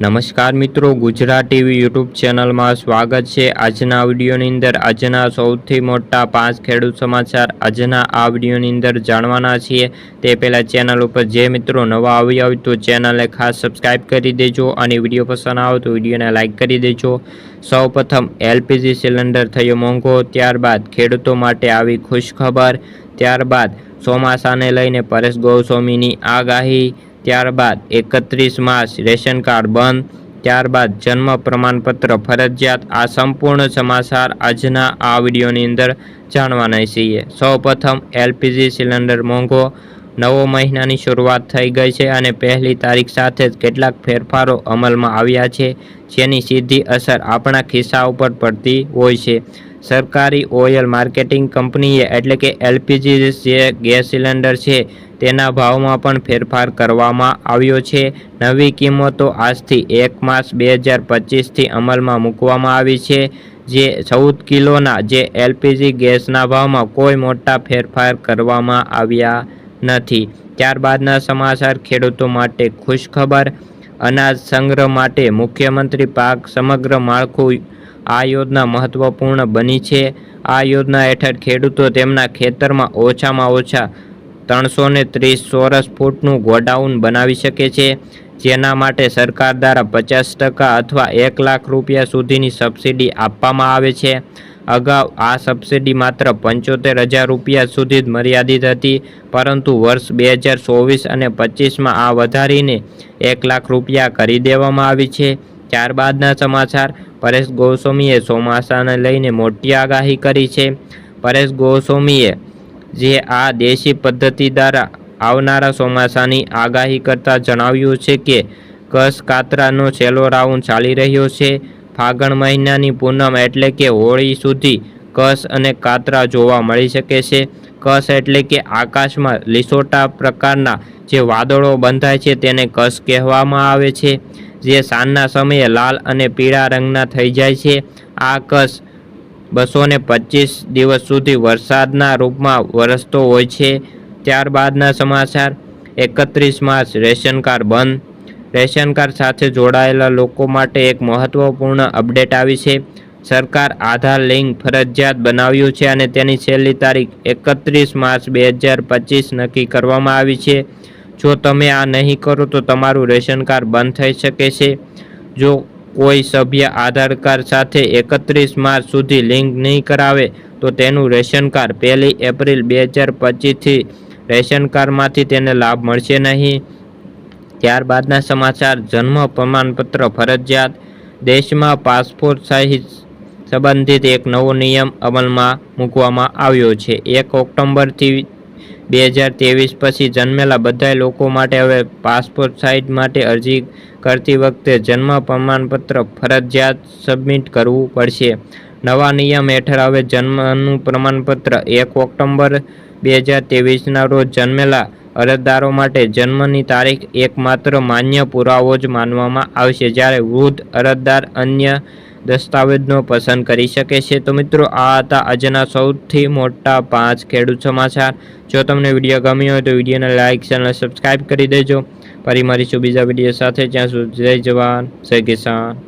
નમસ્કાર મિત્રો, Gujarat TV YouTube ચેનલમાં સ્વાગત છે આજના વિડીયોની અંદર. આજના સૌથી મોટા પાંચ ખેડૂત સમાચાર આજના આ વિડીયોની અંદર જાણવાના છીએ. તે પહેલાં ચેનલ ઉપર જે મિત્રો નવા આવી હોય તો ચેનલને ખાસ સબસ્ક્રાઈબ કરી દેજો અને વીડિયો પસંદ આવે તો વિડીયોને લાઇક કરી દેજો. સૌપ્રથમ એલપીજી સિલિન્ડર થયો મોંઘો, ત્યારબાદ ખેડૂતો માટે આવી ખુશખબર, ત્યારબાદ ચોમાસાને લઈને પરેશ ગૌસ્વામીની આગાહી ત્યારબાદ એકત્રીસ માસ રેશન કાર્ડ બંધ. ત્યારબાદ જન્મ પ્રમાણપત્ર ફરજિયાત. આ સંપૂર્ણ સમાચાર આજના આ વિડીયોની અંદર જાણવાના છીએ. સૌપ્રથમ એલપીજી સિલિન્ડર મોંઘો. નવો મહિનાની શરૂઆત થઈ ગઈ છે અને પહેલી તારીખ સાથે જ કેટલાક ફેરફારો અમલમાં આવ્યા છે, જેની સીધી અસર આપણા ખિસ્સા ઉપર પડતી હોય છે. સરકારી ઓઇલ માર્કેટિંગ કંપનીએ એટલે કે એલપીજી જે ગેસ સિલિન્ડર છે તેના ભાવમાં પણ ફેરફાર કરવામાં આવ્યો છે. નવી કિંમતો આજથી એક માસ બે હજાર પચીસથી અમલમાં મૂકવામાં આવી છે. જે ચૌદ કિલોના, જે એલપીજી ગેસના ભાવમાં કોઈ મોટા ફેરફાર કરવામાં આવ્યા નથી. ત્યારબાદના સમાચાર ખેડૂતો માટે ખુશખબર. અનાજ સંગ્રહ માટે મુખ્યમંત્રી પાક સમગ્ર માળખું આ યોજના મહત્વપૂર્ણ બની છે. આ યોજના હેઠળ ખેડૂતો તેમના ખેતરમાં ઓછામાં ઓછા ત્રણસો ને ત્રીસ ચોરસ ફૂટનું ગોડાઉન બનાવી શકે છે, જેના માટે સરકાર દ્વારા પચાસ ટકા અથવા એક લાખ રૂપિયા સુધીની સબસિડી આપવામાં આવે છે. અગાઉ આ સબસિડી માત્ર પંચોતેર હજાર રૂપિયા સુધી જ મર્યાદિત હતી, પરંતુ વર્ષ બે હજાર ચોવીસ અને પચીસમાં આ વધારીને એક લાખ રૂપિયા કરી દેવામાં આવી છે. ત્યારબાદના સમાચાર, પરેશ ગોસ્વામીએ ચોમાસાને લઈને મોટી આગાહી કરી છે. પરેશ ગોસ્વામીએ જે આ દેશી પદ્ધતિ દ્વારા આવનારા ચોમાસાની આગાહી કરતા જણાવ્યું છે કે કસ કાતરાનો છેલ્લો રાઉન્ડ ચાલી રહ્યો છે. ફાગણ મહિનાની પૂનમ એટલે કે હોળી સુધી કસ અને કાતરા જોવા મળી શકે છે. કસ એટલે કે આકાશમાં લીસોટા પ્રકારના જે વાદળો બંધાય છે તેને કસ કહેવામાં આવે છે. જે સાંજના સમયે લાલ અને પીળા રંગના થઈ જાય છે. આ કસ બસો ને પચીસ દિવસ સુધી વરસાદના રૂપમાં વરસતો હોય છે. ત્યારબાદના સમાચાર, એકત્રીસ માર્ચ, રેશન કાર્ડ બંધ. રેશન કાર્ડ સાથે જોડાયેલા લોકો માટે એક મહત્વપૂર્ણ અપડેટ આવી છે. સરકાર આધાર લિંક ફરજિયાત બનાવ્યું છે અને તેની છેલ્લી તારીખ એકત્રીસ માર્ચ બે હજાર પચીસ નક્કી કરવામાં આવી છે. જો તમે આ નહીં કરો તો તમારું રેશન કાર્ડ બંધ થઈ શકે છે. જો કોઈ સભ્ય આધાર કાર્ડ સાથે એકત્રીસ માર્ચ સુધી લિંક નહીં કરાવે, તો તેનું રેશન કાર્ડ પહેલી એપ્રિલ બે હજાર પચીસથી રેશન કાર્ડમાંથી તેને લાભ મળશે નહીં. ત્યારબાદના સમાચાર, જન્મ પ્રમાણપત્ર, ફરજિયાત, દેશમાં પાસપોર્ટ સહિત સંબંધિત એક નવો નિયમ અમલમાં મૂકવામાં આવ્યો છે. એક ઓક્ટોબરથી બે હજાર ત્રેવીસ પછી જન્મેલા બધા લોકો માટે હવે પાસપોર્ટ સાઇઝ માટે અરજી કરતી વખતે જન્મ પ્રમાણપત્ર ફરજિયાત સબમિટ કરવું પડશે. નવા નિયમ હેઠળ હવે જન્મનું પ્રમાણપત્ર એક ઓક્ટોબર બે હજાર ત્રેવીસના રોજ જન્મેલા અરજદારો માટે જન્મની તારીખ એકમાત્ર માન્ય પુરાવો જ માનવામાં આવશે. જ્યારે વૃદ્ધ અરજદાર અન્ય દસ્તાવેજનો પસંદ કરી શકે છે. તો મિત્રો, આ હતા આજના સૌથી મોટા પાંચ ખેડૂત સમાચાર. જો તમને વીડિયો ગમ્યો હોય તો વિડીયોને લાઇક ચેનલ સબસ્ક્રાઈબ કરી દેજો. ફરી મળીશું બીજા વીડિયો સાથે. જ્યાં સુધી જય જવાન, જય કિસાન.